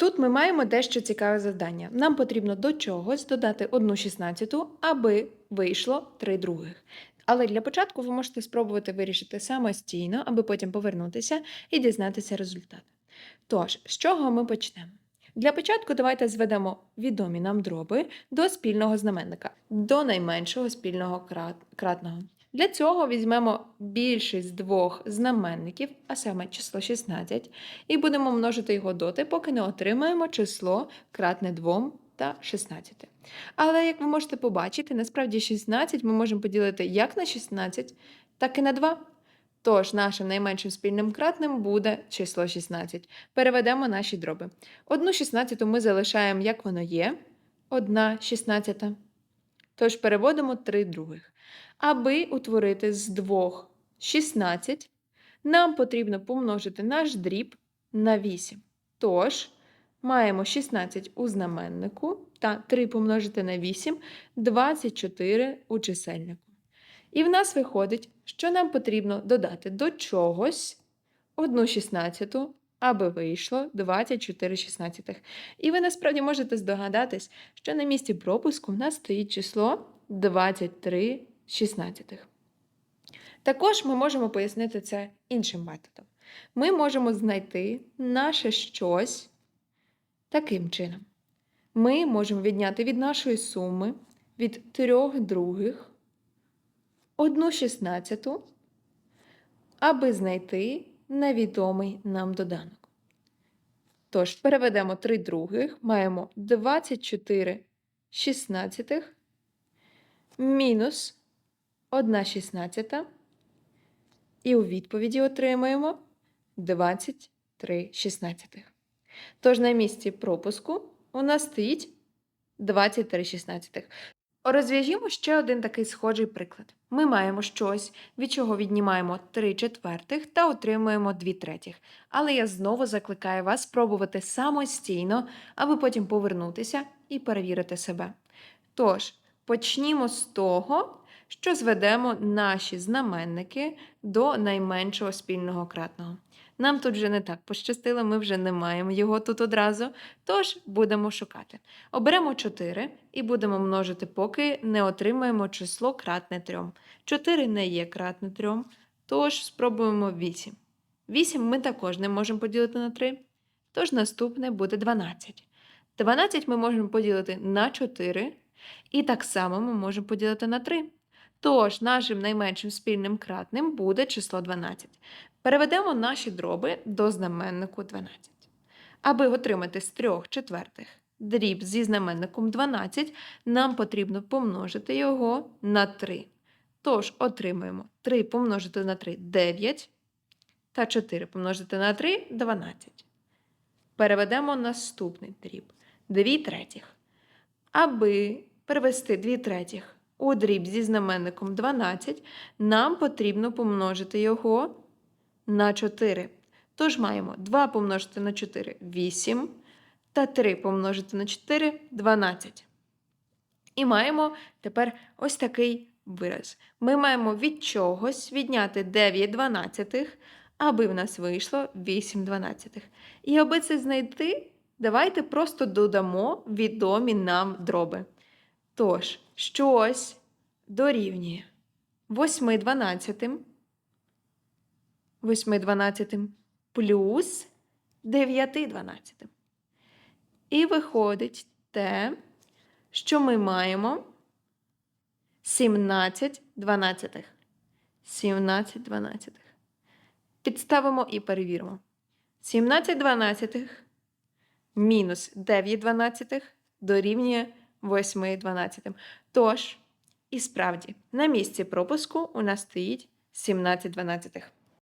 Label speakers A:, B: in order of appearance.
A: Тут ми маємо дещо цікаве завдання. Нам потрібно до чогось додати 1 шістнадцяту, аби вийшло 3 других. Але для початку ви можете спробувати вирішити самостійно, аби потім повернутися і дізнатися результат. Тож, з чого ми почнемо? Для початку давайте зведемо відомі нам дроби до спільного знаменника, до найменшого спільного крат- кратного. Для цього візьмемо більшість двох знаменників, а саме число 16, і будемо множити його доти, поки не отримаємо число кратне 2 та 16. Але як ви можете побачити, насправді 16 ми можемо поділити як на 16, так і на 2. Тож нашим найменшим спільним кратним буде число 16. Переведемо наші дроби. Одну 16 ми залишаємо, як воно є, 1 16. Тож переводимо 3 других. Аби утворити з двох 16, нам потрібно помножити наш дріб на 8. Тож маємо 16 у знаменнику та 3 помножити на 8 24 у чисельнику. І в нас виходить, що нам потрібно додати до чогось 1 шістнадцяту, аби вийшло 24 шістнадцятих. І ви насправді можете здогадатись, що на місці пропуску в нас стоїть число 23 шістнадцятих. Також ми можемо пояснити це іншим методом. Ми можемо знайти наше щось таким чином. Ми можемо відняти від нашої суми від трьох других одну шістнадцяту, аби знайти невідомий нам доданок. Тож, переведемо 3 других, маємо 24 шістнадцятих мінус 1 шістнадцята, і у відповіді отримаємо 23 шістнадцятих. Тож на місці пропуску у нас стоїть 23 шістнадцятих. Розв'яжімо ще один такий схожий приклад. Ми маємо щось, від чого віднімаємо 3 четвертих та отримуємо 2 третіх. Але я знову закликаю вас спробувати самостійно, аби потім повернутися і перевірити себе. Тож, почнімо з того, що зведемо наші знаменники до найменшого спільного кратного. Нам тут вже не так пощастило, ми вже не маємо його тут одразу, тож будемо шукати. Оберемо 4 і будемо множити, поки не отримаємо число кратне 3. 4 не є кратне 3, тож спробуємо 8. 8 ми також не можемо поділити на 3, тож наступне буде 12. 12 ми можемо поділити на 4, і так само ми можемо поділити на 3. Тож нашим найменшим спільним кратним буде число 12. Переведемо наші дроби до знаменнику 12. Аби отримати з 3 четвертих дріб зі знаменником 12, нам потрібно помножити його на 3. Тож отримаємо 3 помножити на 3 9 та 4 помножити на 3 12. Переведемо наступний дріб 2 третіх. Аби перевести 2 третіх у дріб зі знаменником 12, нам потрібно помножити його на 4. Тож маємо 2 помножити на 4 8 та 3 помножити на 4 12. І маємо тепер ось такий вираз. Ми маємо від чогось відняти 9 дванадцятих, аби в нас вийшло 8 дванадцятих. І аби це знайти, давайте просто додамо відомі нам дроби. Тож, щось дорівнює 8 дванадцятим, 8 дванадцятим плюс 9 дванадцятим. І виходить те, що ми маємо 17 дванадцятих. 17 дванадцятих. Підставимо і перевіримо. 17 дванадцятих мінус 9 дванадцятих дорівнює 8 дванадцятим. Тож, і справді, на місці пропуску у нас стоїть 17 дванадцятих.